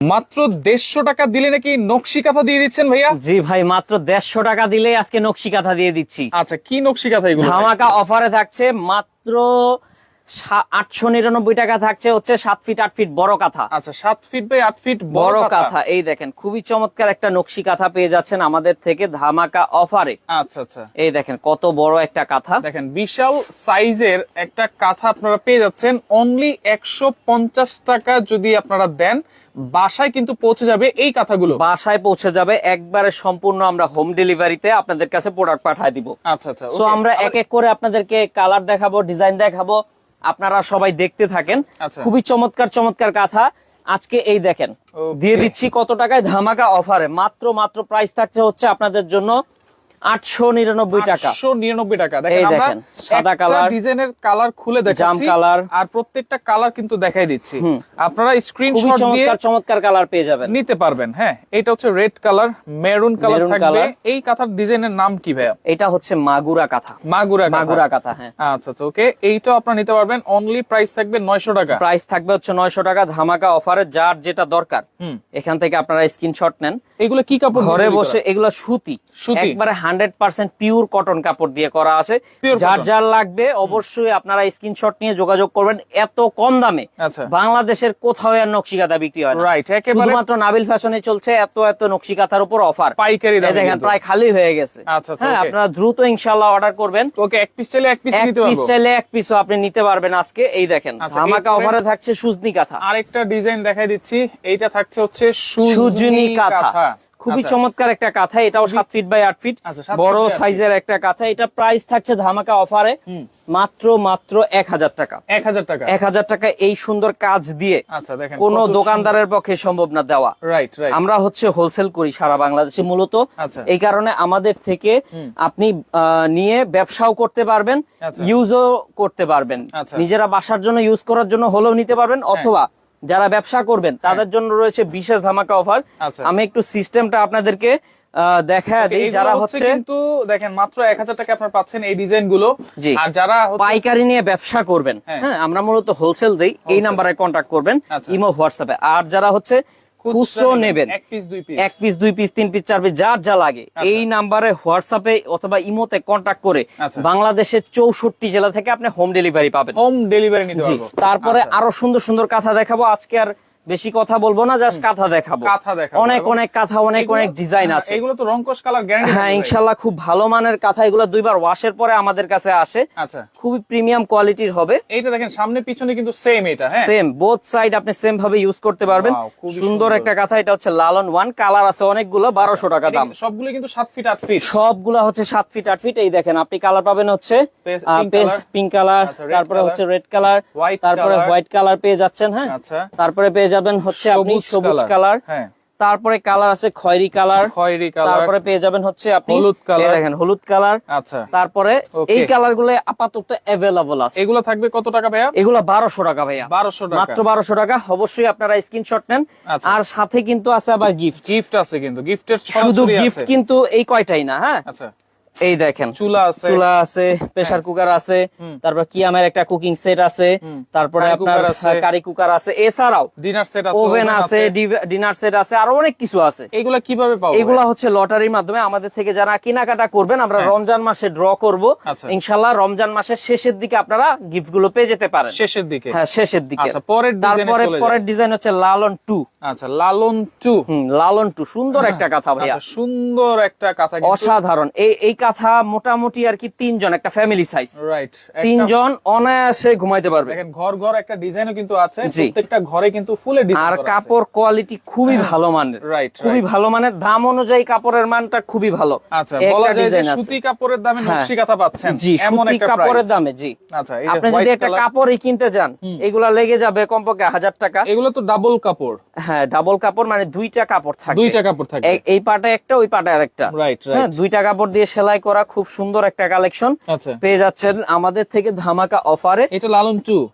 মাত্র দেড়শো টাকা দিলে নাকি নকশি কাঁথা দিয়ে দিচ্ছেন ভাইয়া? জি ভাই মাত্র দেড়শো টাকা দিলে আজকে নকশি কাঁথা দিয়ে দিচ্ছি। আচ্ছা কি নকশি কাঁথা এগুলো? ধামাকা অফারে থাকছে মাত্র আটশো নিরানব্বই টাকা থাকছে হচ্ছে সাত ফিট আট ফিট বড় কাঁথা। আচ্ছা সাত ফিট বাই আট ফিট বড় কাঁথা। এই দেখেন খুবই চমৎকার একটা নকশি কাঁথা পেয়ে যাচ্ছেন আমাদের থেকে ধামাকা অফারে। আচ্ছা আচ্ছা। এই দেখেন কত বড় একটা কাঁথা। দেখেন বিশাল সাইজের একটা কাঁথা আপনারা পেয়ে যাচ্ছেন। অনলি একশো পঞ্চাশ টাকা যদি আপনারা দেন বাসায় কিন্তু পৌঁছে যাবে এই কাঁথাগুলো। বাসায় পৌঁছে যাবে একবারে সম্পূর্ণ আমরা হোম ডেলিভারিতে আপনাদের কাছে প্রোডাক্ট পাঠিয়ে দিব। আচ্ছা আচ্ছা okay. আমরা এক এক করে আপনাদেরকে কালার দেখাবো ডিজাইন দেখাবো। আপনারা সবাই দেখতে থাকেন। আচ্ছা। খুবই চমৎকার চমৎকার কাঁথা। আজকে এই দেখেন। দিয়ে দিচ্ছি কত টাকায় ধামাকা অফারে। মাত্র মাত্র প্রাইস থাকছে হচ্ছে আপনাদের জন্য আটশো নিরানব্বই টাকা। আটশো নিরানব্বই টাকা। দেখেন আমরা সাদা কালার, ডিজাইনের কালার খুলে দেখাচ্ছি। কালার। আর প্রত্যেকটা কালার কিন্তু দেখাই দিচ্ছি। আপনারা খুবই স্ক্রিনশট দিয়ে চমৎকার চমৎকার কালার পেয়ে যাবেন। নিতে পারবেন হ্যাঁ। এটা হচ্ছে রেড কালার মেরুন কালার থাকবে। এই কাঁথার ডিজাইনের নাম কি ভাইয়া? এটা হচ্ছে মাগুরা কাঁথা। মাগুরা মাগুরা কাঁথা হ্যাঁ। আচ্ছা আচ্ছা ওকে এইটাও আপনারা নিতে পারবেন। অনলি প্রাইস থাকবে নয়শো টাকা। প্রাইস থাকবে হচ্ছে নয়শো টাকা। ধামাকা অফারে যার যেটা দরকার এখান থেকে আপনারা স্ক্রিনশট নেন। এগুলো কি কাপড় ঘরে বসে এগুলো সুতি। সুতি। একবারে হান্ড্রেড পার্সেন্ট পিওর কটন কাপড় দিয়ে করা আছে। যার যার লাগবে অবশ্যই আপনারা স্ক্রিনশট নিয়ে যোগাযোগ করবেন। এত কম দামে আচ্ছা। বাংলাদেশের কোথাও আর নকশিকাতা বিক্রি হয় রাইট শুধুমাত্র নাবিল ফ্যাশনে চলছে এত এত নকশিকাতার উপর অফার পাইকারি দামে দেখেন প্রায় খালি হয়ে গেছে। আচ্ছা, আচ্ছা, হ্যাঁ আপনারা দ্রুত ইনশাল্লাহ অর্ডার করবেন। ওকে এক পিস চাইলে এক পিস নিতে পিস চাইলে এক পিসও আপনি নিতে পারবেন আজকে। এই দেখেন আচ্ছা, ধামাকা অফারে থাকছে সুজনি কাঁথা আরেকটা ডিজাইন দেখাই দিচ্ছি। এইটা থাকছে হচ্ছে সুজনি কাঁথা খুবই আচ্ছা। চমৎকার একটা কাঁথা এটাও সাত ফিট বাই আট ফিট আচ্ছা, বড় সাইজের একটা কাঁথা। এটা প্রাইস থাকছে ধামাকা অফারে মাত্র মাত্র এক হাজার টাকা। এক হাজার টাকা। এক হাজার টাকা এই সুন্দর কাজ দিয়ে আচ্ছা দেখেন কোন দোকানদারের পক্ষে সম্ভব না দেওয়া। রাইট রাইট আমরা হচ্ছে হোলসেল করি সারা বাংলাদেশে মূলত। এই কারণে আমাদের থেকে আপনি নিয়ে ব্যবসাও করতে পারবেন। ইউজও করতে পারবেন। নিজেরা বাসার জন্য ইউজ করার জন্য হলেও নিতে পারবেন অথবা যারা ব্যবসা করবেন তাদের জন্য রয়েছে বিশেষ ধামাকা অফার আচ্ছা। আমি একটু সিস্টেমটা আপনাদেরকে দেখা দিই যারা হচ্ছে কিন্তু দেখেন মাত্র এক হাজার টাকা আপনার পাচ্ছেন এই ডিজাইনগুলো। আর যারা পাইকারি নিয়ে ব্যবসা করবেন হ্যাঁ। হ্যাঁ আমরা মূলত হোলসেল দেই এই নাম্বারে কন্ট্যাক্ট করবেন আচ্ছা। ইমো হোয়াটসঅ্যাপে আর যারা হচ্ছে খুচরো নেবেন এক পিস দুই পিস এক পিস দুই পিস তিন পিস চার পিস যার যা লাগে। আচ্ছা। এই নাম্বারে হোয়াটসঅ্যাপে অথবা ইমোতে কন্ট্যাক্ট করে আচ্ছা। বাংলাদেশের চৌষট্টি জেলা থেকে আপনি হোম ডেলিভারি পাবেন। হোম ডেলিভারি নিতে পারব। তারপরে আচ্ছা। আরও সুন্দর সুন্দর কথা দেখাবো। আজকে আর বেশি কথা বলব না জাস্ট কাঁথা দেখাবো। অনেক অনেক কাঁথা অনেক অনেক ডিজাইন হ্যাঁ, আছে। এগুলো তো রংকশ কালার গ্যারান্টি হ্যাঁ ইনশাল্লাহ খুব ভালো মানের কাঁথা এগুলো দুইবার ওয়াশের পরে আমাদের কাছে আসে। আচ্ছা। খুবই প্রিমিয়াম কোয়ালিটির হবে। এইটা দেখেন সামনে পিছনে কিন্তু সেম এটা হ্যাঁ? সেম বোথ সাইড আপনি সেম ভাবে ইউজ করতে পারবেন। সুন্দর। একটা কাঁথা এটা হচ্ছে লালন ওয়ান কালার আছে অনেকগুলো বারোশো টাকা দাম। সবগুলো কিন্তু সাত ফিট আট ফিট সবগুলা হচ্ছে সাত ফিট আট ফিট এই দেখেন আপনি কালার পাবেন হচ্ছে পিঙ্ক কালার আচ্ছা, তারপরে হচ্ছে রেড কালার তারপরে হোয়াইট কালার পেয়ে যাচ্ছেন হ্যাঁ? আচ্ছা। তারপরে পেয়ে যাবেন হচ্ছে আপনি সবুজ কালার। হ্যাঁ। তারপরে কালার আছে খয়েরি কালার। খয়েরি কালার। তারপরে পেয়ে যাবেন হচ্ছে আপনি হলুদ। এই দেখেন হলুদ কালার। আচ্ছা। তারপরে এই কালারগুলো আপাতত অ্যাভেলেবল আছে। এগুলো থাকবে কত টাকা ভাইয়া? এগুলো বারোশো টাকা ভাইয়া। বারোশো টাকা। মাত্র বারোশো টাকা। অবশ্যই আপনারা স্ক্রিনশট নেন। আচ্ছা। আর সাথে কিন্তু আছে আবার গিফট গিফট আছে কিন্তু। গিফটের শুধু গিফট কিন্তু এই কয়টাই না হ্যাঁ? আচ্ছা। এই দেখেন চুলা আছে। চুলা আছে প্রেসার কুকার আছে তারপর কিয়ামের একটা কুকিং সেট আছে তারপরে আপনার কারি কুকার আছে। এছাড়াও ডিনার সেট আছে ওভেন আছে ডিনার সেট আছে আরও অনেক কিছু আছে। এগুলা কীভাবে পাবো এগুলা হচ্ছে লটারির মাধ্যমে আমাদের থেকে যারা কেনাকাটা করবেন আমরা রমজান মাসে ড্র করব। হ্যাঁ। আচ্ছা। ইনশাল্লাহ রমজান মাসের শেষের দিকে আপনারা গিফটগুলো পেয়ে যেতে পারেন। শেষের দিকে? হ্যাঁ শেষের দিকে। আচ্ছা পরের ডিজাইনে তারপরে পরের ডিজাইন হচ্ছে লালন টু আচ্ছা লালন টু হুম লালন টু সুন্দর একটা কথা ভাইয়া। আচ্ছা সুন্দর একটা কথা অসাধারণ। এই এই কাঁথা মোটামুটি আর কি তিনজন একটা ফ্যামিলি সাইজ রাইট তিনজন অনায়াসে ঘুমাইতে পারবে। দেখেন ঘর ঘর একটা ডিজাইনও কিন্তু আছে প্রত্যেকটা ঘরে কিন্তু ফুলে ডিজাইন আর কাপড় কোয়ালিটি খুবই ভালো মানের। Right, খুবই ভালো মানের দাম অনুযায়ী কাপড়ের মানটা খুবই ভালো। আচ্ছা বলা যায় যে সুতি কাপড়ের দামে হ্যাঁ। নকশি কাঁথা পাচ্ছেন। জি সুতি কাপড়ের দামে জি। আচ্ছা আপনি যদি একটা কাপড়ই কিনতে যান এগুলা লেগে যাবে কমপক্ষে হাজার টাকা। এগুলো তো ডাবল কাপড়। হ্যাঁ ডাবল কাপড় মানে দুইটা কাপড় থাকবে দুইটা কাপড় থাকে। এই- এই পাটে একটা ওই পাটে আরেকটা। রাইট হ্যাঁ রাইট দুইটা কাপড় দিয়ে সেলাই করা খুব সুন্দর একটা কালেকশন। আচ্ছা। পেয়ে যাচ্ছেন আমাদের থেকে ধামাকা অফারে। এটা লালন টু।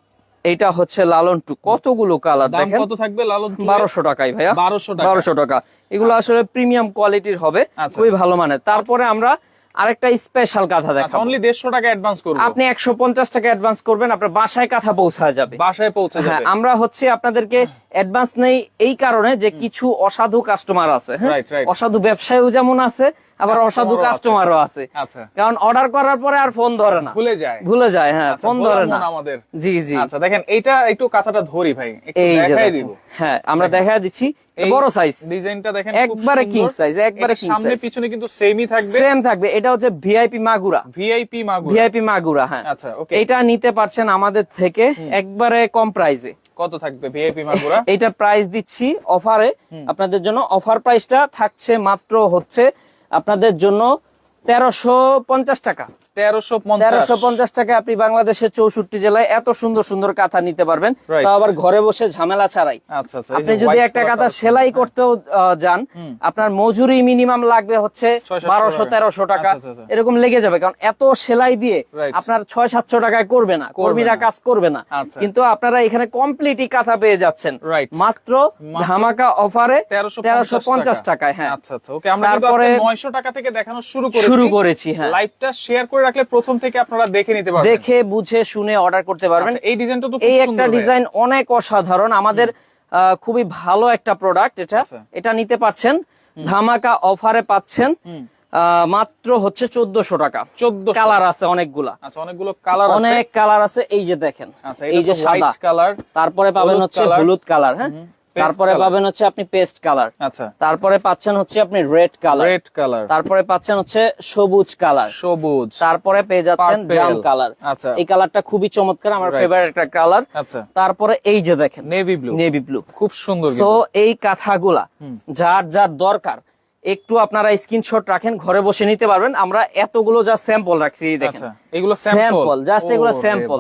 এটা হচ্ছে লালন টু। কতগুলো কালার দাম দেখেন? কত থাকবে লালন টু বারোশো টাকাই ভাইয়া। বারোশো টাকা। বারোশো টাকা। এগুলো আসলে প্রিমিয়াম কোয়ালিটির হবে। আচ্ছা। খুবই ভালো মানে তারপরে আমরা আরেকটা স্পেশাল কাঁথা আচ্ছা দেখাবো। অনলি দেড়শো টাকা অ্যাডভান্স করব। আপনি একশো পঞ্চাশ টাকা অ্যাডভান্স করবেন আপনার বাসায় কাঁথা পৌঁছা যাবে। বাসায় পৌঁছে হ্যাঁ যাবে। আমরা হচ্ছে আপনাদেরকে অ্যাডভান্স নেই এই কারণে যে কিছু অসাধু কাস্টমার আছে হ্যাঁ? অসাধু ব্যবসায়ীও যেমন আছে আবার অসাধু। কাস্টমারও আছে। আচ্ছা। কারণ অর্ডার করার পরে আর ফোন ধরে না। ভুলে যায়। ভুলে যায় হ্যাঁ আচ্ছা, ফোন ধরে না। আমাদের। জি জি। আচ্ছা দেখেন এইটা একটু কাঁথাটা ধরি ভাই এই দেখাই দিব। হ্যাঁ আমরা দেখা দিচ্ছি। বড় সাইজ ডিজাইনটা দেখেন একবারে king size, একবারে king সামনে পিছনে কিন্তু সেমই থাকবে। সেম থাকবে। এটা হচ্ছে VIP Magura VIP Magur VIP Magura হ্যাঁ। আচ্ছা ওকে এটা নিতে পারছেন আমাদের থেকে একবারে কম প্রাইসে কত থাকবে ভিআইপি মাগুরা এইটা প্রাইস দিচ্ছি অফারে আপনাদের জন্য অফার প্রাইসটা থাকছে মাত্র হচ্ছে আপনাদের জন্য তেরোশো পঞ্চাশ টাকা। তেরোশো পঞ্চাশ। টাকা আপনি বাংলাদেশের চৌষট্টি জেলায় এত সুন্দর সুন্দর কাঁথা নিতে পারবেন। তা আবার ঘরে বসে ঝামেলা ছাড়াই। এই আপনি যদি একটা কাঁথা সেলাই করতেও যান আপনার মজুরি মিনিমাম লাগবে হচ্ছে বারোশো তেরোশো টাকা। আচ্ছা, আচ্ছা, আচ্ছা। এরকম লেগে যাবে কারণ এত সেলাই দিয়ে আপনার ছয় সাতশো টাকায় করবে না কর্মীরা কাজ করবে না। কিন্তু আপনারা এখানে কমপ্লিটই কাঁথা পেয়ে যাচ্ছেন। মাত্র ধামাকা অফারে তেরোশো তেরোশো পঞ্চাশ টাকায় হ্যাঁ। আচ্ছা আচ্ছা ওকে আমরা নয়শো টাকা থেকে দেখানো শুরু শুরু করেছি। হ্যাঁ। লাইভটা শেয়ার করে রাখলে প্রথম থেকে আপনারা দেখে নিতে পারবেন। দেখে বুঝে শুনে অর্ডার করতে পারবেন। আচ্ছা, এই ডিজাইনটা তো খুব এই একটা ডিজাইন অনেক অসাধারণ। আমাদের খুবই ভালো একটা প্রোডাক্ট এটা। আচ্ছা। এটা নিতে পারছেন। ধামাকা অফারে পাচ্ছেন। মাত্র হচ্ছে চোদ্দশো টাকা। চোদ্দ কালার আছে অনেকগুলা। আচ্ছা অনেকগুলো কালার অনেক কালার আছে। এই যে দেখেন। আচ্ছা এই যে সাদা। কালার তারপরে পাবেন হচ্ছে হলুদ কালার হ্যাঁ? তারপরে পাবেন হচ্ছে আপনি পেস্ট কালার আচ্ছা। তারপরে পাচ্ছেন হচ্ছে আপনি রেড কালার রেড কালার তারপরে পাচ্ছেন হচ্ছে সবুজ কালার সবুজ। তারপরে পেয়ে যাচ্ছেন। জাম কালার আচ্ছা। এই কালারটা খুবই চমৎকার আমার ফেভারিট একটা কালার আচ্ছা। তারপরে এই যে দেখেন নেভি ব্লু নেভি ব্লু খুব সুন্দর সো এই কাঁথাগুলা যার যার দরকার একটু আপনারা স্ক্রিনশট রাখেন ঘরে বসে নিতে পারবেন। আমরা এতগুলো যা স্যাম্পল রাখছি দেখেন। আচ্ছা এগুলো স্যাম্পল স্যাম্পল জাস্ট এগুলো স্যাম্পল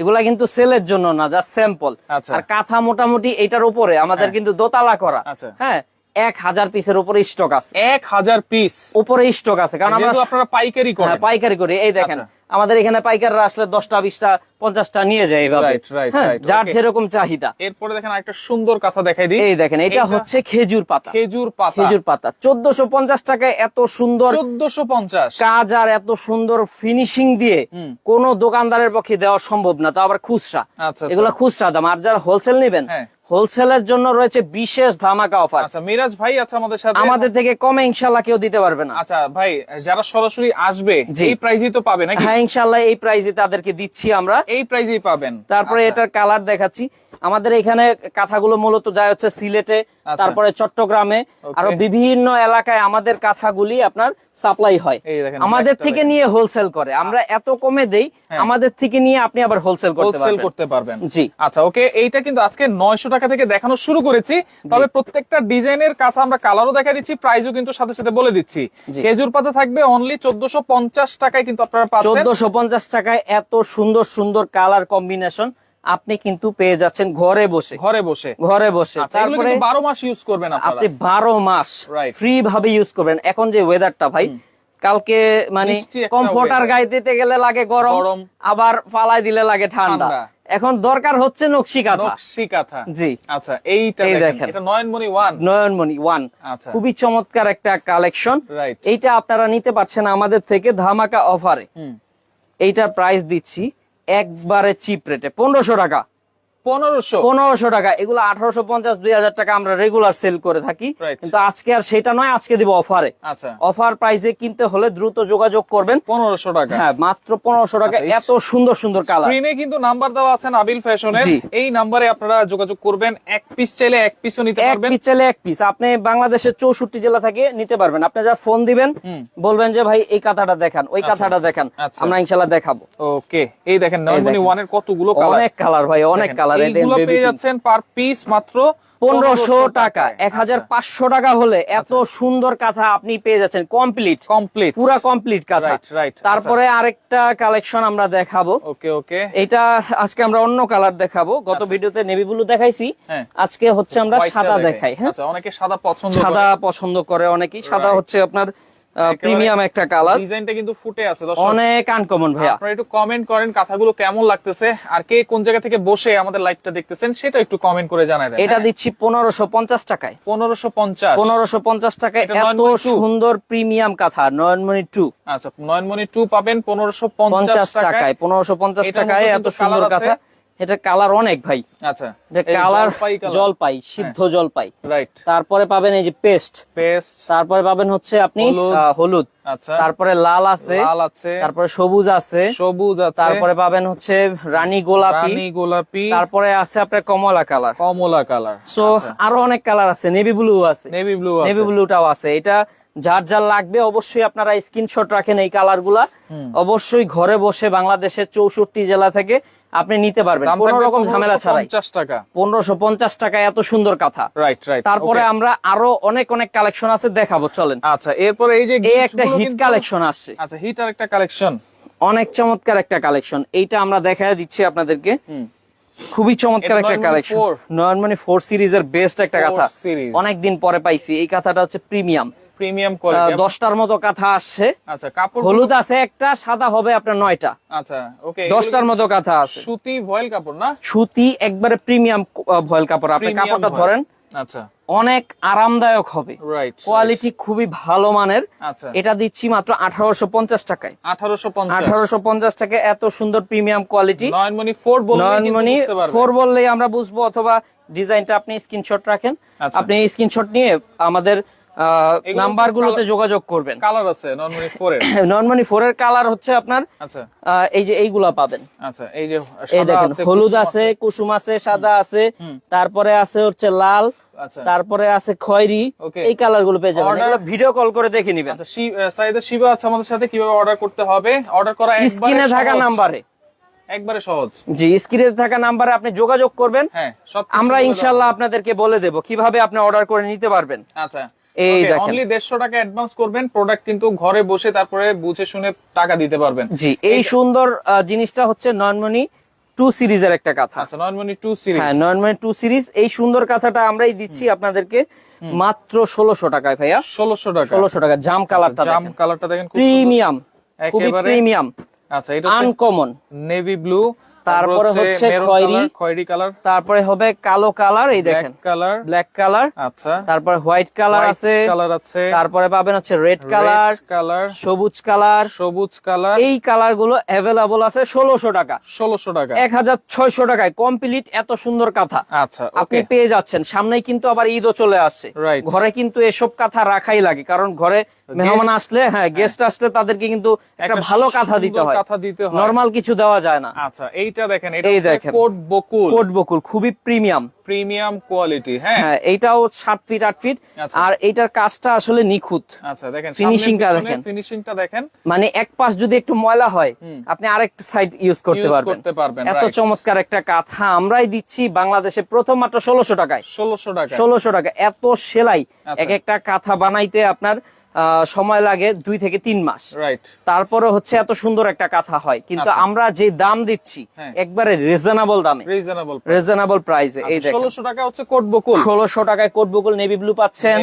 এগুলা কিন্তু সেলের জন্য না জাস্ট স্যাম্পল আচ্ছা। আর কাঁথা মোটামুটি এটার উপরে আমাদের হ্যাঁ। কিন্তু দোতলা করা। আচ্ছা। হ্যাঁ এক হাজার পিসের উপরে স্টক আছে। এক হাজার পিস উপরে স্টক আছে কারণ আমরা আপনারা পাইকারি হ্যাঁ, পাইকারি করি। এই দেখেন। আমাদের এখানে পাইকাররা আসলে দশটা বিশটা পঞ্চাশটা নিয়ে যায় right, হ্যাঁ, যার যেরকম চাহিদা। এরপরে দেখেন একটা সুন্দর কথা দেখাই দিই। এই দেখেন এটা হচ্ছে খেজুর পাতা। খেজুর পাতা। খেজুর পাতা। চোদ্দশো পঞ্চাশ টাকায় এত সুন্দর চোদ্দশো পঞ্চাশ। কাজ আর এত সুন্দর ফিনিশিং দিয়ে কোন দোকানদারের পক্ষে দেওয়া সম্ভব না। তো আবার খুচরা। আচ্ছা, আচ্ছা। এগুলো খুচরা দাম। আর যারা হোলসেল নেবেন হ্যাঁ। হোলসেলের জন্য রয়েছে বিশেষ ধামাকা অফার আচ্ছা মিরাজ ভাই আছে আমাদের সাথে আমাদের থেকে কমে ইনশাল্লাহ কেউ দিতে পারবে না আচ্ছা ভাই যারা সরাসরি আসবে। এই প্রাইজই তো পাবে নাকি হ্যাঁ ইনশাল্লাহ এই প্রাইজই তাদেরকে দিচ্ছি আমরা এই প্রাইজই পাবেন তারপরে আচ্ছা। এটার কালার দেখাচ্ছি আমাদের এখানে কাঁথাগুলো মূলত যায় হচ্ছে সিলেটে আচ্ছা। তারপরে চট্টগ্রামে আরও বিভিন্ন এলাকায় আমাদের কাঁথাগুলি আপনার সাপ্লাই হয়। আমাদের থেকে নিয়ে হোলসেল করে। আমরা এত কমে দেই হ্যাঁ। আমাদের থেকে নিয়ে আপনি আবার হোলসেল করতে হোলসেল পারবেন। করতে পারবেন। জি। আচ্ছা ওকে এইটা কিন্তু আজকে নয়শো টাকা থেকে দেখানো শুরু করেছি। তবে প্রত্যেকটা ডিজাইনের কাঁথা আমরা কালারও দেখা দিচ্ছি প্রাইসও কিন্তু সাথে সাথে বলে দিচ্ছি। খেজুর পাতা থাকবে অনলি চোদ্দশো পঞ্চাশ টাকায় কিন্তু আপনারা চোদ্দশো পঞ্চাশ টাকায় এত সুন্দর সুন্দর কালার কম্বিনেশন আপনি কিন্তু পেয়ে যাচ্ছেন ঘরে বসে। ঘরে বসে। ঘরে বসে। আচ্ছা তারপরে বারো মাস ইউজ করবেন আপনি বারো মাস ফ্রি ভাবে ইউজ করবেন। এখন যে ওয়েদারটা ভাই কালকে মানে কমফোর্টার গায়ে দিতে গেলে লাগে গরম। আবার ফালাই দিলে লাগে ঠান্ডা। এখন দরকার হচ্ছে নকশি কাঁথা। নকশি কাঁথা। জি। আচ্ছা এইটা দেখেন। এটা নয়নমণি ওয়ান নয়নমণি ওয়ান আচ্ছা। খুবই চমৎকার একটা কালেকশন রাইট এইটা আপনারা নিতে পারছেন আমাদের থেকে ধামাকা অফারে হুম। এইটার প্রাইস দিচ্ছি। একবারে চিপ রেটে পনেরোশো টাকা। পনেরোশো। পনেরোশো টাকা। এগুলো আঠারোশো পঞ্চাশ দুই হাজার টাকা আমরা রেগুলার সেল করে থাকি। কিন্তু আজকে আর সেটা নয় আজকে দিব অফারে আচ্ছা। অফার প্রাইসে কিনতে হলে দ্রুত যোগাযোগ করবেন। পনেরোশো টাকা। হ্যাঁ মাত্র পনেরোশো টাকা। আচ্ছা, এত সুন্দর সুন্দর কালার স্ক্রিনে কিন্তু নাম্বার দেওয়া আছে নাবিল ফ্যাশনের এই নাম্বারে আপনারা যোগাযোগ করবেন। এক পিস চাইলে এক পিসও নিতে এক পিস চাইলে এক পিস আপনি বাংলাদেশের চৌষট্টি জেলা থেকে নিতে পারবেন। আপনি যা ফোন দিবেন বলবেন যে ভাই এই কাঁথাটা দেখান ওই কাঁথাটা দেখান। আচ্ছা। আমরা ইনশাল্লাহ দেখাবো। ওকে এই দেখেন। ওয়ানের কতগুলো কালার অনেক কালার ভাই অনেক কালার এইগুলো পেয়ে যাচ্ছেন পার পিস মাত্র পনেরোশো টাকা এক হাজার আচ্ছা। পাঁচশো টাকা হলে এত সুন্দর কাঁথা আপনি পেয়ে যাচ্ছেন। কমপ্লিট কমপ্লিট পুরা কমপ্লিট কাঁথা। Right, right. তারপরে আরেকটা কালেকশন আমরা দেখাবো। ওকে ওকে এটা আজকে আমরা অন্য কালার দেখাবো। গত ভিডিওতে নেভি ব্লু দেখাইছি। হ্যাঁ। আজকে হচ্ছে আমরা সাদা দেখাই। হ্যাঁ? আচ্ছা অনেকে সাদা পছন্দ সাদা পছন্দ করে অনেকেই। সাদা হচ্ছে আপনার প্রিমিয়াম একটা কালার ডিজাইনটা কিন্তু ফুটে আছে দর্শক। অনেক আনকমন ভাইয়া। আপনারা একটু কমেন্ট করেন কথাগুলো কেমন লাগতেছে আর কে কোন জায়গা থেকে বসে আমাদের লাইভটা দেখতেছেন সেটা একটু কমেন্ট করে জানাই দেন। এটা দিচ্ছি পনেরোশো পঞ্চাশ টাকায়। পনেরোশো পঞ্চাশ। পনেরোশো পঞ্চাশ টাকায় এটা এত সুন্দর প্রিমিয়াম কাঁথা নয়নমণি টু। আচ্ছা নয়নমণি টু পাবেন পনেরোশো পঞ্চাশ পঞ্চাশ টাকায়। টাকায় পনেরোশো পঞ্চাশ এটার টাকায় এত সুন্দর কাঁথা। এটা কালার অনেক ভাই। আচ্ছা। এটা কালার জলপাই সিদ্ধ হ্যাঁ। জলপাই। রাইট তারপরে পাবেন এই যে পেস্ট। পেস্ট তারপরে পাবেন হচ্ছে আপনি হলুদ। আচ্ছা। তারপরে লাল আছে। লাল আছে। তারপরে সবুজ আছে। সবুজ আছে। তারপরে পাবেন হচ্ছে রানী গোলাপি। রানী গোলাপি। তারপরে আছে আপনার কমলা কালার। কমলা কালার। সো আরও অনেক কালার আছে। নেভি ব্লু আছে। নেভি ব্লু নেভি ব্লুটাও আছে। এটা যার যার লাগবে অবশ্যই আপনারা স্ক্রিনশট রাখেন এই কালারগুলা অবশ্যই ঘরে বসে বাংলাদেশের চৌষট্টি জেলা থেকে আপনি নিতে পারবেন। কোনো রকম ঝামেলা ছাড়াই। 1550 টাকা। পনেরোশো পঞ্চাশ টাকা এত সুন্দর কথা। রাইট রাইট তারপরে আমরা আরও অনেক অনেক কালেকশন আছে দেখাবো চলেন। আচ্ছা এরপরে এই যে এই একটা হিট কালেকশন আসছে। আচ্ছা হিট আর একটা কালেকশন অনেক চমৎকার একটা কালেকশন এইটা আমরা দেখা দিচ্ছি আপনাদেরকে। খুবই চমৎকার একটা কালেকশন four। নয়নমণি ফোর সিরিজের বেস্ট একটা কথা। অনেকদিন পরে পাইছি। এই কথাটা হচ্ছে প্রিমিয়াম প্রিমিয়াম কোয়ালিটি। দশটার মতো কাঁথা আসছে। আচ্ছা কাপড় হলুদ আছে একটা সাদা হবে আপনার নয়টা। আচ্ছা ওকে দশটার মতো কাঁথা আছে। সুতি ভয়েল কাপড় না? সুতি একবারে প্রিমিয়াম ভয়েল কাপড়। আপনি কাপড়টা ধরেন আচ্ছা। অনেক আরামদায়ক হবে। কোয়ালিটি খুবই ভালো মানের। আচ্ছা। এটা দিচ্ছি মাত্র আঠারোশো পঞ্চাশ টাকায়। 1850 আঠারোশো পঞ্চাশ টাকা এত সুন্দর প্রিমিয়াম কোয়ালিটি। নয়নমণি 4 বললে কিন্তু নয়নমণি ফোর বললেই আমরা বুঝব অথবা ডিজাইনটা আপনি স্ক্রিনশট রাখেন। আচ্ছা। আপনি স্ক্রিনশট নিয়ে আমাদের নাম্বার গুলোতে যোগাযোগ করবেন। কালার আছে 4 এর। নর্মালি ফোর এর কালার হচ্ছে আপনার আচ্ছা। এই যে এইগুলা পাবেন। আচ্ছা এই যে এই দেখেন হলুদ আছে। কুসুম আছে সাদা আছে তারপরে আছে হচ্ছে লাল আচ্ছা। তারপরে আছে খয়েরি এই কালারগুলো পেয়ে যাবেন। ভিডিও কল করে দেখে নিবেন। আচ্ছা সাইদা শিবা আছে আমাদের সাথে কীভাবে অর্ডার করতে হবে? অর্ডার করা একবারে স্ক্রিনে থাকা। নাম্বারে। একবারে সহজ। জি স্ক্রিনে থাকা নাম্বারে আপনি যোগাযোগ করবেন। হ্যাঁ আমরা ইনশাল্লাহ আপনাদেরকে বলে দেব কীভাবে আপনি অর্ডার করে নিতে পারবেন। আচ্ছা। এই। অনলি দেড়শো টাকা অ্যাডভান্স করবেন প্রোডাক্ট কিন্তু ঘরে বসে তারপরে বুঝে শুনে টাকা দিতে পারবেন। জি এই সুন্দর জিনিসটা হচ্ছে নয়নমণি টু সিরিজের একটা কাঁথা। আচ্ছা নয়নমণি টু সিরিজ। হ্যাঁ নয়নমণি টু সিরিজ। এই সুন্দর কাঁথাটা আমরাই দিচ্ছি আপনাদেরকে মাত্র ষোলোশো টাকায় ভাইয়া। ষোলোশো টাকা। ষোলোশো টাকা। জাম কালারটা জাম কালারটা দেখেন খুব প্রিমিয়াম খুবই প্রিমিয়াম। আচ্ছা এটা আনকমন নেভি ব্লু তারপরে হচ্ছে খয়েরি। খয়েরি কালার। তারপরে হবে কালো কালার এই দেখেন। কালার। Black colour. আচ্ছা। তারপরে হোয়াইট কালার আছে। কালার আছে। তারপরে পাবেন হচ্ছে রেড কালার কালার। সবুজ কালার। সবুজ কালার। এই কালারগুলো অ্যাভেলেবল আছে ষোলোশো টাকা। ষোলোশো টাকা। এক হাজার ছয়শো টাকায়। কমপ্লিট এত সুন্দর কাঁথা। আচ্ছা আপনি পেয়ে যাচ্ছেন। সামনেই কিন্তু আবার ঈদও চলে আসছে। ঘরে কিন্তু এসব কাঁথা রাখাই লাগে। কারণ ঘরে মেহমান আসলে হ্যাঁ গেস্ট আসলে তাদেরকে কিন্তু একটা ভালো কাঁথা দিতে হয়। কাঁথা দিতে হয়। নরমাল কিছু দেওয়া যায় না। আচ্ছা এইটা দেখেন এটা হচ্ছে। কোট বকুল। কোট বকুল খুবই প্রিমিয়াম। প্রিমিয়াম কোয়ালিটি হ্যাঁ। হ্যাঁ এইটাও সাত ফিট আট ফিট। আচ্ছা। আর এইটার কাজটা আসলে নিখুঁত। আচ্ছা দেখেন Finishing-টা দেখেন। ফিনিশিংটা দেখেন। মানে এক পাশ যদি একটু ময়লা হয় আপনি আরেক সাইড ইউজ করতে পারবেন। করতে পারবেন, এত চমৎকার একটা কাঁথা আমরাই দিচ্ছি বাংলাদেশে প্রথম মাত্র ষোলোশো টাকায়। ষোলোশো টাকা ষোলোশো টাকা। এত সেলাই। আচ্ছা। এক একটা কাঁথা বানাইতে আপনার সময় লাগে দুই থেকে তিন মাস। তারপরে হচ্ছে এত সুন্দর একটা কাঁথা হয়। কিন্তু আচ্ছা। আমরা যে দাম দিচ্ছি হ্যাঁ। একবারে রিজনেবল দামে। রিজনেবল রিজনেবল প্রাইসে এই ষোলোশো টাকা হচ্ছে কোট বকুল। ষোলোশো টাকায় কোটবকুল নেভি ব্লু পাচ্ছেন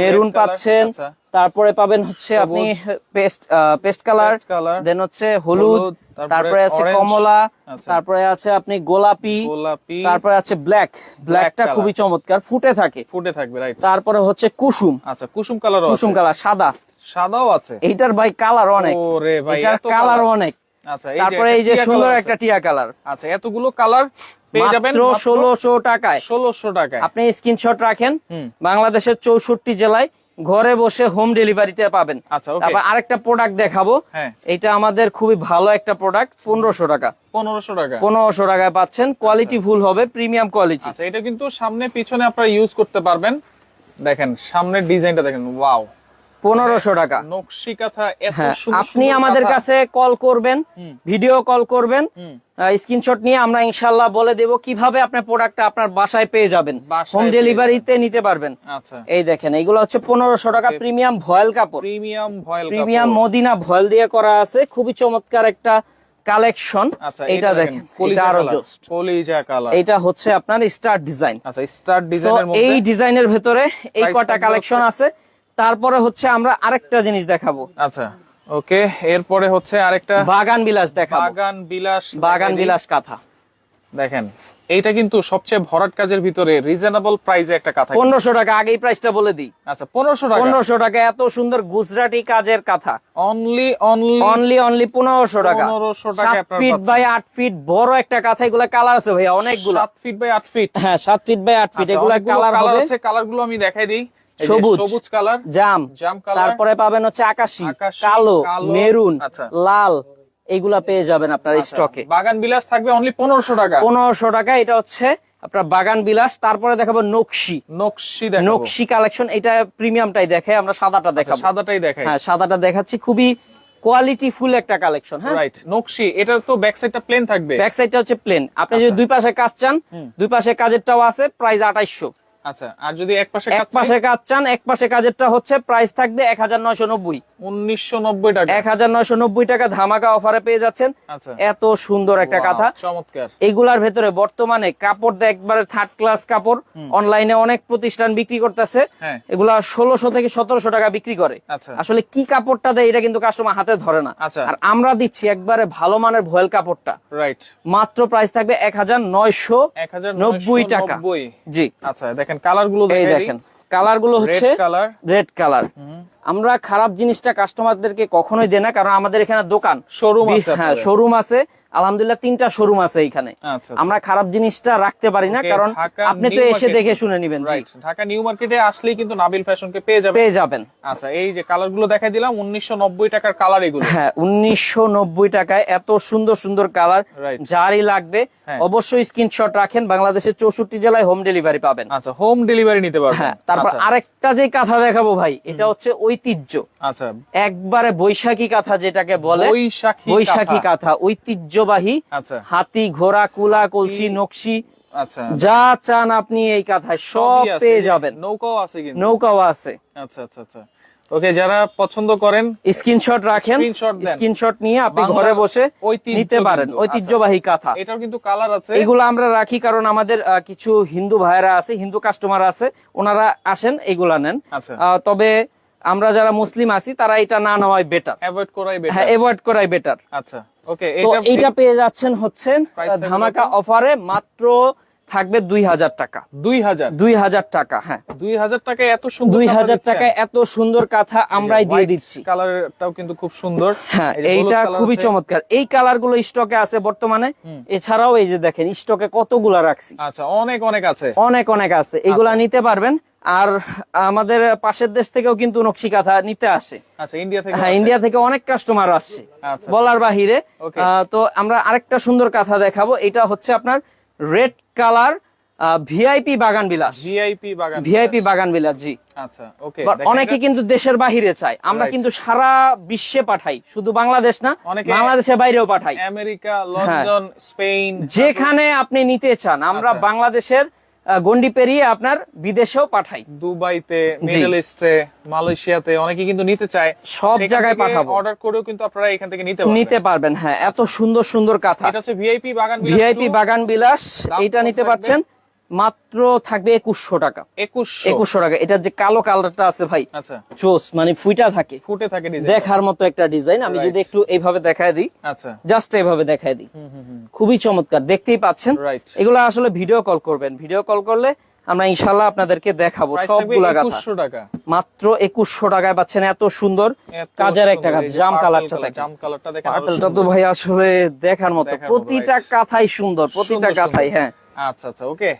মেরুন পাচ্ছেন আচ্ছা। তারপরে পাবেন হচ্ছে আপনি পেস্ট পেস্ট কালার দেন হচ্ছে হলুদ, তারপরে আছে কমলা আচ্ছা। তারপরে আছে আপনি গোলাপি গোলাপি তারপরে আছে ব্ল্যাক ব্ল্যাকটা খুবই চমৎকার ফুটে থাকে। ফুটে থাকবে রাইট তারপরে হচ্ছে কুসুম। আচ্ছা কুসুম কালার কুসুম কালার সাদা। সাদাও আছে? এইটার ভাই কালার অনেক। ওরে ভাই এটার কালার অনেক। আচ্ছা তারপরে এই যে সুন্দর একটা টিয়া কালার আচ্ছা এতগুলো কালার পেয়ে যাবেন ষোলোশো টাকায়। ষোলোশো টাকায়। আপনি স্ক্রিনশট রাখেন। বাংলাদেশের চৌষট্টি জেলায় ঘরে বসে হোম ডেলিভারিতে পাবেন। আচ্ছা তারপর আরেকটা প্রোডাক্ট দেখাবো। হ্যাঁ। এটা আমাদের খুবই ভালো একটা প্রোডাক্ট পনেরোশো টাকা। পনেরোশো টাকা। পনেরোশো টাকায় পাচ্ছেন কোয়ালিটি ফুল হবে প্রিমিয়াম কোয়ালিটি আচ্ছা এটা কিন্তু সামনে পিছনে আপনারা ইউজ করতে পারবেন। দেখেন সামনের ডিজাইনটা দেখেন ওয়াও পনেরোশো টাকা। নকশি কাঁথা হ্যাঁ সুন্দর আপনি আমাদের কাছে কল করবেন ভিডিও কল করবেন স্ক্রিনশট নিয়ে আমরা ইনশাল্লাহ বলে দেব কীভাবে আপনার প্রোডাক্টটা আপনার বাসায় পেয়ে যাবেন। হোম ডেলিভারিতে নিতে পারবেন। আচ্ছা। এই দেখেন এগুলো হচ্ছে পনেরোশো টাকা প্রিমিয়াম ভয়েল কাপড়। Premium voile premium Madina voile দিয়ে করা আছে খুবই চমৎকার একটা কালেকশন আচ্ছা এটা দেখেন এটা হচ্ছে আপনার স্টার ডিজাইন আচ্ছা স্টার তো ডিজাইনের এই ডিজাইনের ভেতরে এই কটা কালেকশন আছে। তারপরে হচ্ছে আমরা আরেকটা জিনিস দেখাবো। আচ্ছা ওকে এরপরে হচ্ছে আরেকটা বাগান বিলাস দেখাবো। বাগান বিলাস বাগান বিলাস কাঁথা। দেখেন এইটা কিন্তু সবচেয়ে ভরাট কাজের ভিতরে রিজনেবল প্রাইসে একটা কাঁথা পনেরোশো টাকা আগেই প্রাইসটা বলে দিই। আচ্ছা পনেরোশো টাকা। পনেরোশো টাকা এত সুন্দর গুজরাটি কাজের কাঁথা। অনলি অনলি অনলি অনলি পনেরোশো টাকা। 1500 টাকা আপনারা ফিট বাই আট ফিট বড় একটা কাঁথা এগুলা কালার আছে ভাইয়া অনেকগুলো। সাত ফিট বাই আট ফিট হ্যাঁ সাত ফিট বাই আট ফিট এগুলা কালার হবে। আছে কালারগুলো আমি দেখাই দিই। সবুজ। সবুজ কালার জাম জাম কালার তারপরে পাবেন হচ্ছে আকাশি কালো মেরুন আচ্ছা। লাল এগুলা পেয়ে যাবেন আপনার স্টকে। বাগান বিলাস থাকবে অনলি পনেরোশো টাকা। পনেরোশো টাকা এটা হচ্ছে আপনার বাগান বিলাস তারপরে দেখাবো নকশি। নকশি নকশি কালেকশন এটা প্রিমিয়ামটাই দেখে আমরা সাদাটা আচ্ছা, দেখাবো। সাদাটাই দেখাই। হ্যাঁ সাদাটা দেখাচ্ছি খুবই কোয়ালিটি ফুল একটা কালেকশন হ্যাঁ? রাইট নকশি এটার তো ব্যাক সাইডটা প্লেন থাকবে। ব্যাক সাইডটা হচ্ছে প্লেন আপনি যদি আচ্ছা। দুই পাশে কাজ চান দুই পাশে কাজেরটাও আছে প্রাইস আঠাইশো আচ্ছা আর যদি এক পাশে এক পাশে কাজ চান এক পাশে কাজেরটা হচ্ছে প্রাইস থাকবে এক হাজার নয়শো নব্বই। উনিশশো নব্বই টাকা। এক হাজার নয়শো নব্বই টাকা ধামাকা অফারে পেয়ে যাচ্ছেন। আচ্ছা। এত সুন্দর একটা কথা। চমৎকার। এগুলার ভেতরে বর্তমানে কাপড় একবারে থার্ড ক্লাস কাপড়। অনলাইনে অনেক প্রতিষ্ঠান বিক্রি করতেছে। হ্যাঁ। এগুলা থেকে সতেরোশো টাকা বিক্রি করে। আচ্ছা। আসলে কি কাপড়টা দেয় এটা কিন্তু কাস্টমার হাতে ধরে না। আচ্ছা। আর আমরা দিচ্ছি একবারে ভালো মানের ভয়েল কাপড়টা। রাইট মাত্র প্রাইস থাকবে এক হাজার নয়শো এক হাজার নব্বই। টাকা। জি। আচ্ছা দেখেন কালারগুলো দেখেন। কালারগুলো হচ্ছে রেড কালার রেড কালার আমরা খারাপ জিনিসটা কাস্টমারদেরকে কখনোই দেই না কারণ আমাদের এখানে দোকান শোরুম হ্যাঁ শোরুম আছে আলহামদুলিল্লাহ তিনটা শোরুম আছে এখানে। আচ্ছা আচ্ছা। আমরা খারাপ জিনিসটা রাখতে পারি না কারণ আপনি তো এসে দেখে শুনে নিবেন ঢাকা নিউ মার্কেটে আসলেই কিন্তু নাবিল ফ্যাশনকে পেয়ে যাবে পেয়ে যাবেন। আচ্ছা এই যে কালারগুলো দেখাই দিলাম উনিশশো নব্বই টাকার কালার এগুলো। হ্যাঁ উনিশশো নব্বই টাকায় এত সুন্দর সুন্দর কালার যারই লাগবে হ্যাঁ। অবশ্যই স্ক্রিনশট রাখেন বাংলাদেশের চৌষট্টি জেলায় হোম ডেলিভারি পাবেন। আচ্ছা হোম ডেলিভারি নিতে পারবেন। হ্যাঁ তারপর আচ্ছা, আরেকটা যে কথা দেখাবো ভাই এটা হচ্ছে ঐতিহ্য। আচ্ছা। একবারে বৈশাখী কাঁথা যেটাকে বলে বৈশাখী কাঁথা। ঐতিহ্যবাহী আচ্ছা। হাতি ঘোড়া কুলা কলসি নকশি আচ্ছা। যা চান আপনি এই কাঁথায় সব পেয়ে যাবেন। নৌকাও আছে নৌকাও আছে। আচ্ছা আচ্ছা আচ্ছা। ওকে যারা পছন্দ করেন স্ক্রিনশট রাখেন। স্ক্রিনশট নিয়ে আপনি ঘরে বসে নিতে পারেন। ঐতিহ্যবাহী কাঁথা। এটাও কিন্তু কালার আছে। এগুলো আমরা রাখি কারণ আমাদের কিছু হিন্দু ভাইরা আছে হিন্দু কাস্টমার আছে ওনারা আসেন এগুলা নেন। আচ্ছা। তবে আমরা যারা মুসলিম আছি তারা এটা না নেওয়াই বেটার অ্যাভয়েড করাই হ্যাঁ বেটার করাই বেটার আচ্ছা ওকে এটা পেয়ে যাচ্ছেন হচ্ছে ধামাকা অফারে মাত্র থাকবে দুই হাজার টাকা। দুই হাজার? দুই হাজার টাকা হ্যাঁ। দুই হাজার টাকায় এত সুন্দর দুই হাজার। টাকায় এত সুন্দর কাঁথা আমরাই দিয়ে দিচ্ছি। কালারটাও কিন্তু খুব সুন্দর। হ্যাঁ এইটা খুবই চমৎকার। এই কালারগুলো স্টকে আছে বর্তমানে। এছাড়াও এই যে দেখেন স্টকে কতগুলা রাখছি। আচ্ছা অনেক অনেক আছে। অনেক অনেক আছে। এগুলা আচ্ছা। নিতে পারবেন। আর আমাদের পাশের দেশ থেকেও কিন্তু নকশি কাঁথা নিতে আসে। আচ্ছা ইন্ডিয়া হ্যাঁ ইন্ডিয়া থেকে অনেক কাস্টমার আসছে। আচ্ছা। বলার বাহিরে তো আমরা আরেকটা সুন্দর কাঁথা দেখাবো। এটা হচ্ছে আপনার রেড কালার ভিআইপি বাগান বিলাস। ভিআইপি বাগান ভিআইপি বাগান বিলাস জি। আচ্ছা ওকে অনেকে কিন্তু দেশের বাহিরে চায়। আমরা কিন্তু সারা বিশ্বে পাঠাই। শুধু বাংলাদেশ না বাংলাদেশের বাইরেও পাঠাই। আমেরিকা লন্ডন স্পেন যেখানে আপনি নিতে চান আমরা আচ্ছা। বাংলাদেশের গন্ডি পেরিয়ে আপনার বিদেশেও পাঠাই। দুবাইতে মিডল ইস্টে মালয়েশিয়াতে অনেকে কিন্তু নিতে চায়। সব জায়গায় পাঠাবো। অর্ডার করেও কিন্তু আপনারা এখান থেকে নিতে পারবেন। নিতে পারবেন হ্যাঁ এত সুন্দর সুন্দর কাঁথা। এটা হচ্ছে ভিআইপি বাগান ভিআইপি বাগান বিলাস এটা নিতে থাকবে? মাত্র থাকবে একুশশো টাকা। একুশশো? টাকা। এটা যে কালো কালারটা আছে ভাই আচ্ছা। চোস মানে ফুইটা থাকে। ফুটে থাকে দেখার মতো একটা ডিজাইন আমি যদি একটু এইভাবে দেখায় দিই আচ্ছা। জাস্ট এইভাবে দেখায় দিই। খুবই চমৎকার। দেখতেই পাচ্ছেন? এগুলো আসলে ভিডিও কল করবেন। ভিডিও কল করলে আমরা ইনশাল্লাহ আপনাদেরকে দেখাবো সবগুলা টাকা। মাত্র একুশশো টাকায় পাচ্ছেন। এত সুন্দর কাজের একটা কাজ জাম কালারটা জাম কালারটা দেখেন তো ভাই আসলে দেখার মতো। প্রতিটা. কাথাই সুন্দর প্রতিটা কাথাই হ্যাঁ। আচ্ছা আচ্ছা ওকে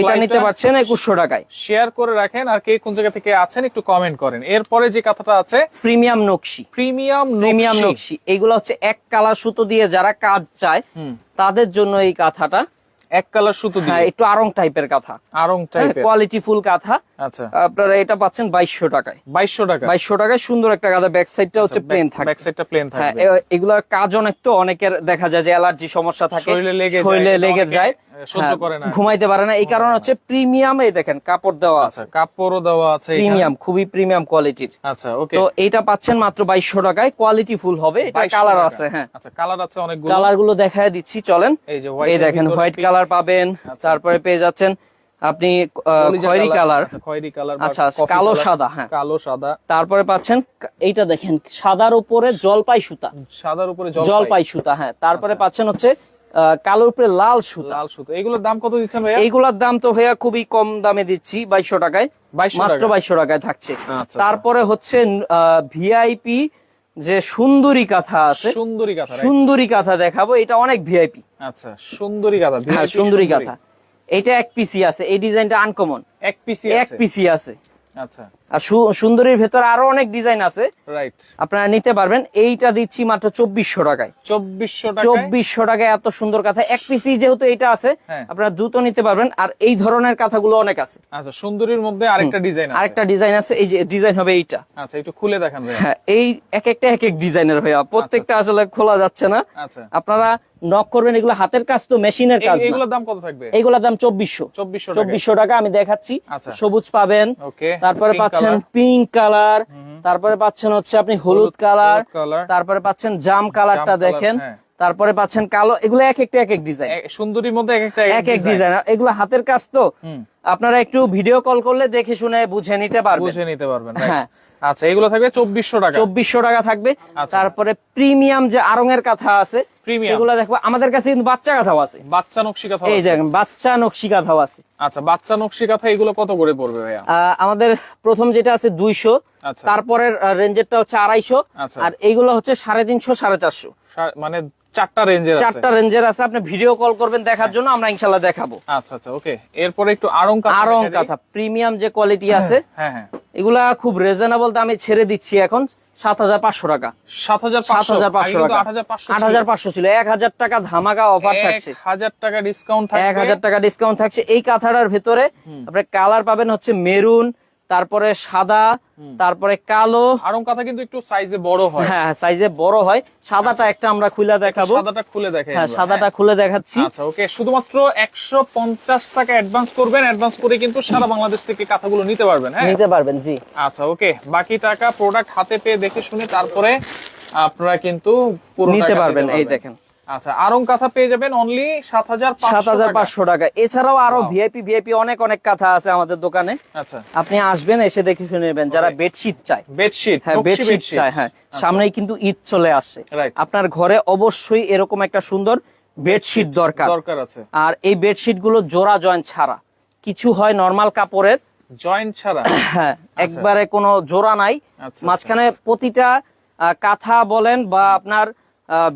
এটা নিতে পারছেন একুশশো টাকায়। শেয়ার করে রাখেন আর কে কোন জায়গা থেকে আছেন একটু কমেন্ট করেন। এরপরে যে কথাটা আছে প্রিমিয়াম নকশি। প্রিমিয়াম প্রিমিয়াম নকশি। এগুলো হচ্ছে এক কালার সুতো দিয়ে যারা কাজ চায় তাদের জন্য এই কাঁথাটা। এক কালার সুতো হ্যাঁ দিয়ে। একটু আরং টাইপের কাঁথা। আরং টাইপের কোয়ালিটি ফুল কাঁথা। আচ্ছা। আপনারা এটা পাচ্ছেন বাইশশো টাকায়। বাইশশো টাকা। বাইশশো টাকায় সুন্দর একটা কাঁথা ব্যাক সাইডটা হচ্ছে প্লেন থাকে ব্যাক সাইডটা প্লেন এ- এগুলার কাজ অনেক তো অনেকের দেখা যায় যে অ্যালার্জি সমস্যা থাকে শরীরে লেগে যায়, এটা অনেকে, সহ্য হ্যাঁ, করে না। ঘুমাইতে পারে না। এই কারণে হচ্ছে প্রিমিয়াম এই দেখেন কাপড় দেওয়া আচ্ছা আছে। কাপড়ও দেওয়া আছে প্রিমিয়াম খুবই প্রিমিয়াম কোয়ালিটির আচ্ছা ওকে তো এইটা পাচ্ছেন মাত্র বাইশশো টাকায়। কোয়ালিটি ফুল হবে। এটা কালার আছে হ্যাঁ। আচ্ছা কালার আছে অনেকগুলো। কালারগুলো দেখায় দিচ্ছি চলেন। এই যে এই দেখেন হোয়াইট কালার পাবেন। তারপরে পেয়ে যাচ্ছেন আপনি খয়েরি কালার আচ্ছা, খয়েরি কালার আচ্ছা, কালো সাদা, হ্যাঁ। কালো সাদা। তারপরে পাচ্ছেন এইটা দেখেন সাদার উপরে জলপাই সুতা। সাদার উপরে জল জলপাই সুতা হ্যাঁ। তারপরে আচ্ছা। পাচ্ছেন হচ্ছে কালোর উপরে লাল সুতা। লাল সুতো। এগুলোর দাম কত দিচ্ছেন ভাইয়া? এইগুলার দাম তো ভাইয়া খুবই কম দামে দিচ্ছি বাইশশো টাকায়। 2200 মাত্র? বাইশশো টাকায় থাকছে। আচ্ছা, তারপরে হচ্ছে ভিআইপি যে সুন্দরী কাঁথা আছে সুন্দরী কাঁথা সুন্দরী কাঁথা দেখাবো এটা অনেক ভিআইপি আচ্ছা সুন্দরী কাঁথা হ্যাঁ সুন্দরী। কাঁথা। এটা এক পিসি আছে এই ডিজাইনটা আনকমন এক পিসি এক পিসি আছে। আচ্ছা। আর সুন্দরীর ভেতরে আরও অনেক ডিজাইন আছে। রাইট আপনারা নিতে পারবেন। এইটা দিচ্ছি মাত্র চব্বিশশো টাকায়। চব্বিশশো চব্বিশশো টাকায় এত সুন্দর কাঁথা। এক পিসি যেহেতু এটা আছে হ্যাঁ। আপনারা দ্রুত নিতে পারবেন। আর এই ধরনের কাঁথাগুলো অনেক আছে। আচ্ছা সুন্দরীর মধ্যে আরেকটা ডিজাইন আরেকটা ডিজাইন আছে। এই যে ডিজাইন হবে এইটা। আচ্ছা একটু খুলে দেখান হ্যাঁ এই এক একটা এক এক ডিজাইনের ভাইয়া। প্রত্যেকটা আসলে খোলা যাচ্ছে না। আচ্ছা। আপনারা নক করবেন এগুলো হাতের কাজ তো মেশিনের কাজ এগুলোর দাম কত থাকবে? এইগুলোর দাম চব্বিশশো। চব্বিশশো টাকা আমি দেখাচ্ছি। আচ্ছা। সবুজ পাবেন। তারপরে Pink পাচ্ছেন পিঙ্ক কালার তারপরে পাচ্ছেন হচ্ছে আপনি হলুদ কালার তারপরে পাচ্ছেন জাম কালারটা দেখেন হ্যাঁ। তারপরে পাচ্ছেন কালো এগুলো এক একটা এক এক ডিজাইন সুন্দরীর মধ্যে এক একটা এক এক ডিজাইন এগুলো হাতের কাজ তো। আপনারা একটু ভিডিও কল করলে দেখে শুনে বুঝে নিতে পারবেন। বুঝে নিতে পারবেন হ্যাঁ। আচ্ছা এগুলো থাকবে চব্বিশশো টাকা। চব্বিশশো টাকা থাকবে। আচ্ছা। তারপরে প্রিমিয়াম যে আরঙের কাঁথা আছে। সেগুলো দেখব আমাদের কাছে কিন্তু বাচ্চা কাঁথাও আছে। বাচ্চা নকশি কাঁথা এই দেখেন বাচ্চা নকশি কাঁথাও আছে। আচ্ছা বাচ্চা নকশি কাঁথা এগুলো কত করে পড়বে ভাইয়া? আমাদের প্রথম যেটা আছে দুইশো আচ্ছা। তারপরের রেঞ্জেরটা হচ্ছে আড়াইশো আচ্ছা। আর এইগুলো হচ্ছে সাড়ে তিনশো সাড়ে চারশো। মানে চারটা রেঞ্জের চারটা রেঞ্জের আছে আপনি ভিডিও কল করবেন দেখার জন্য আমরা ইনশাল্লাহ দেখাবো। আচ্ছা আচ্ছা ওকে এরপরে একটু আরং কাঁথা আরং কাঁথা প্রিমিয়াম যে কোয়ালিটি আছে হ্যাঁ হ্যাঁ। এগুলা খুব রিজনেবল দামে ছেড়ে দিচ্ছি এখন। সাত হাজার পাঁচশো টাকা। সাত হাজার সাত হাজার পাঁচশো টাকা। আট হাজার পাঁচশো আট হাজার পাঁচশো ছিল। এক হাজার টাকা ধামাকা অফার থাকছে। হাজার টাকা ডিসকাউন্ট এক হাজার টাকা ডিসকাউন্ট থাকছে। এই কাঁথাটার ভেতরে আপনার কালার পাবেন হচ্ছে মেরুন তারপরে সাদা তারপরে কালো। আরং কাঁথা কিন্তু একটু সাইজে বড় হয়। হ্যাঁ সাইজে বড় হয়। সাদাটা একটা আমরা খুলে দেখাবো। সাদাটা খুলে দেখাই হ্যাঁ সাদাটা খুলে দেখাচ্ছি। আচ্ছা ওকে শুধুমাত্র একশো পঞ্চাশ টাকা অ্যাডভান্স করবেন। অ্যাডভান্স করে কিন্তু সারা বাংলাদেশ থেকে কাঁথাগুলো নিতে পারবেন হ্যাঁ? নিতে পারবেন জি। আচ্ছা ওকে বাকি টাকা প্রোডাক্ট হাতে পেয়ে দেখে শুনে তারপরে আপনারা কিন্তু পুরো নিতে পারবেন এই দেখেন। আচ্ছা আরং কাঁথা পেয়ে যাবেন অনলি সাত হাজার সাত হাজার পাঁচশো টাকা। এছাড়াও আরও ভিআইপি ভিআইপি অনেক অনেক কাঁথা আছে আমাদের দোকানে। আচ্ছা। আপনি আসবেন এসে দেখে শুনে নেবেন যারা বেডশিট চায়। বেডশিট হ্যাঁ বেডশিট চায় হ্যাঁ। সামনেই কিন্তু ঈদ চলে আসছে আচ্ছা। আপনার ঘরে অবশ্যই এরকম একটা সুন্দর বেডশিট দরকার। দরকার আছে। আর এই বেডশিটগুলো জোড়া জয়েন্ট ছাড়া। কিছু হয় নর্মাল কাপড়ের। জয়েন্ট ছাড়া? হ্যাঁ একবারে কোনো জোড়া নাই। আচ্ছা, মাঝখানে প্রতিটা কাঁথা বলেন বা আপনার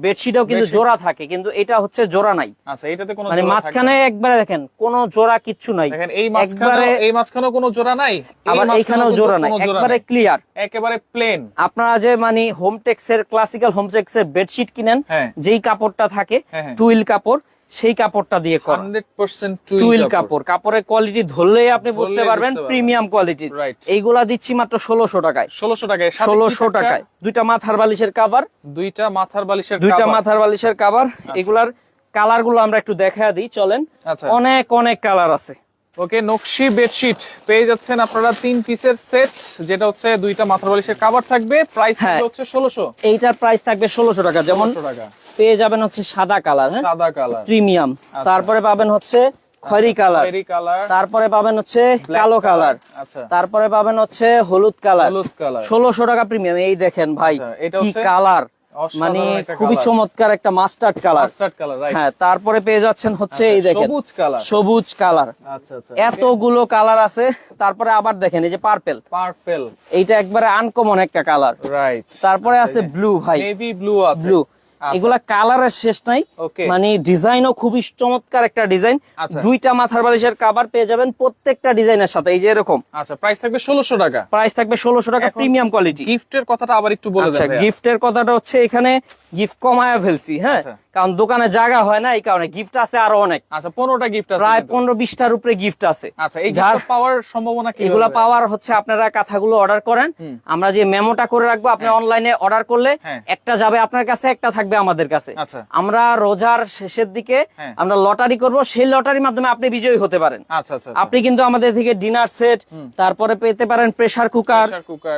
বেডশিটও কিন্তু জোড়া থাকে কিন্তু এটা হচ্ছে জোড়া নাই। আচ্ছা এটাতে কোনো মানে মাঝখানে একবারে দেখেন কোনো জোড়া কিচ্ছু নাই। দেখেন এই মাঝখানে এই মাঝখানেও কোনো জোড়া নাই আবার এখানেও জোড়া নাই একবারে ক্লিয়ার একেবারে প্লেন আপনারা যে মানে হোমটেক্সের ক্লাসিক্যাল হোমটেক্সের বেডশিট কিনেন হ্যাঁ। যেই কাপড়টা থাকে হ্যাঁ, হ্যাঁ। টুইল কাপড় সেই কাপড়টা দিয়ে করা। টুইল কাপড়। কাপড়ের কোয়ালিটি ধরলেই আপনি বুঝতে পারবেন প্রিমিয়াম কোয়ালিটি এইগুলা দিচ্ছি মাত্র ষোলোশো টাকায়। ষোলোশো টাকায়। ষোলোশো? টাকায়। দুইটা মাথার বালিশের কাবার দুইটা মাথার বালিশের দুইটা মাথার বালিশের কাবার এগুলার কালারগুলো আমরা একটু দেখা দিই চলেন। আচ্ছা। অনেক অনেক কালার আছে। ওকে নকশি বেডশিট পেয়ে যাচ্ছেন আপনারা তিন পিসের সেট যেটা হচ্ছে দুইটা মাথার বালিশের কাভার থাকবে। প্রাইস হ্যাঁ। হচ্ছে ষোলোশো। এইটার প্রাইস থাকবে ষোলোশো টাকা। যেমন পেয়ে যাবেন হচ্ছে সাদা কালার হ্যাঁ? সাদা কালার। প্রিমিয়াম তারপরে পাবেন হচ্ছে খয়রি কালার। তারপরে পাবেন হচ্ছে কালো কালার। আচ্ছা। তারপরে পাবেন হচ্ছে হলুদ কালার। হলুদ কালার। ষোলোশো টাকা প্রিমিয়াম এই দেখেন ভাই আচ্ছা, এটা কি হচ্ছে কালার। মানে খুবই চমৎকার একটা মাস্টার্ড কালার মাস্টার্ড কালার হ্যাঁ তারপরে পেয়ে যাচ্ছেন হচ্ছে এই দেখেন। সবুজ কালার সবুজ কালার আচ্ছা আচ্ছা। এতগুলো কালার আছে তারপরে আবার দেখেন এই যে পার্পেল পার্পেল এইটা একবারে আনকমন একটা কালার রাইট তারপরে আছে ব্লু ভাই। ব্লু আছে। ব্লু আচ্ছা। এগুলা কালারের শেষ নাই। মানে ডিজাইনও খুবই চমৎকার একটা ডিজাইন। আচ্ছা। দুইটা মাথার বালিশের কাবার পেয়ে যাবেন প্রত্যেকটা ডিজাইনের সাথে এই যে এরকম। আচ্ছা প্রাইস থাকবে ষোলোশো টাকা। প্রাইস থাকবে ষোলোশো টাকা প্রিমিয়াম কোয়ালিটি গিফটের কথাটা আবার একটু বলে আচ্ছা দেন আচ্ছা গিফটের কথাটা হচ্ছে এখানে গিফট কমায়া ফেলছি হ্যাঁ? আচ্ছা। কারণ দোকানে জায়গা হয় না এই কারণে গিফট আছে আরও অনেক। আচ্ছা পনেরোটা গিফট আছে প্রায় পনেরো বিশটার উপরে গিফট আছে। আচ্ছা এই যার পাওয়ার সম্ভাবনা এগুলা পাওয়ার হচ্ছে আপনারা কাঁথাগুলো অর্ডার করেন। আমরা যে মেমোটা করে রাখব আপনি অনলাইনে অর্ডার করলে হ্যাঁ। একটা যাবে আপনার কাছে একটা থাকবে আমাদের কাছে। আচ্ছা। আমরা রোজার শেষের দিকে হ্যাঁ। আমরা লটারি করব সেই লটারির মাধ্যমে আপনি বিজয়ী হতে পারেন। আচ্ছা আচ্ছা আপনি কিন্তু আমাদের থেকে ডিনার সেট তারপরে পেতে পারেন প্রেসার কুকার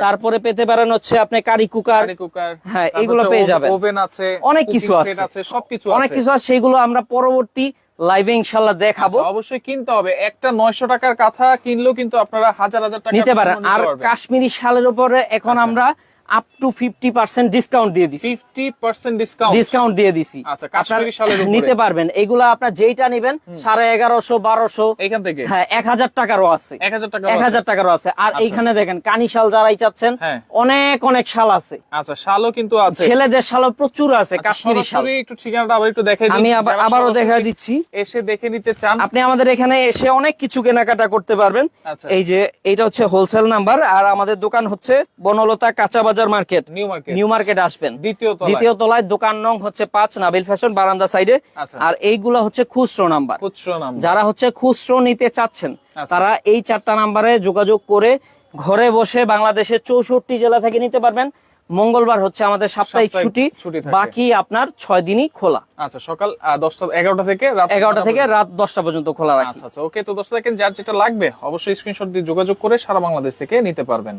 তারপরে পেতে পারেন হচ্ছে আপনি কারি কুকার কুকার হ্যাঁ, এগুলো পেয়ে যাবেন। ওভেন আছে অনেক কিছু আছে। আছে সবকিছু অনেক কিছু আছে সেগুলো আমরা পরবর্তী লাইভে ইনশাল্লাহ দেখাবো। আচ্ছা, অবশ্যই কিনতে হবে। একটা নয়শো টাকার কাঁথা কিনলেও কিন্তু আপনারা হাজার হাজার টাকা নিতে পারেন। আর কাশ্মীরি শালের উপরে এখন আচ্ছা। আমরা up to fifty percent discount দিয়ে দিছি। ফিফটি পার্সেন্ট ডিসকাউন্ট ডিসকাউন্ট দিয়ে দিছি। আচ্ছা, কাশ্মীরি নিতে পারবেন। এগুলা আপনার যেইটা নিবেন সাড়ে এগারোশো বারোশো এখান থেকে? হ্যাঁ এক হাজার টাকারও আছে। এক হাজার টাকা এক হাজার টাকারও আছে। আর আচ্ছা। এইখানে দেখেন কানি শাল যারাই চাচ্ছেন হ্যাঁ। অনেক অনেক শাল আছে। আচ্ছা শালও কিন্তু আছে। ছেলেদের শালও প্রচুর আছে আচ্ছা, কাশ্মীরি শাল। একটু ঠিকানাটা আবার একটু দেখাই আমি আবারও দেখা দিচ্ছি। এসে দেখে নিতে চান। আপনি আমাদের এখানে এসে অনেক কিছু কেনাকাটা করতে পারবেন। আচ্ছা। এই যে এটা হচ্ছে হোলসেল নাম্বার আর আমাদের দোকান হচ্ছে বনলতা কাঁচা বাজার market. New market new market আসবেন। দ্বিতীয় তলায়। দোকান নং হচ্ছে পাঁচ নাবিল ফ্যাশন বারান্দা সাইডে আচ্ছা। আর এইগুলা হচ্ছে খুচরো নাম্বার। খুচরো নাম যারা হচ্ছে খুচরো নিতে চাচ্ছেন আচ্ছা। তারা এই চারটা নাম্বারে যোগাযোগ করে ঘরে বসে বাংলাদেশের চৌষট্টি জেলা থেকে নিতে পারবেন। মঙ্গলবার হচ্ছে আমাদের সাপ্তাহিক ছুটি। বাকি আপনার ছয় দিনই খোলা। আচ্ছা সকাল দশটা এগারোটা থেকে রাত এগারোটা থেকে রাত দশটা পর্যন্ত খোলা আচ্ছা আচ্ছা ওকে তো দশটা দেখেন যার যেটা লাগবে অবশ্যই স্ক্রিনশট দিয়ে যোগাযোগ করে সারা বাংলাদেশ থেকে নিতে পারবেন।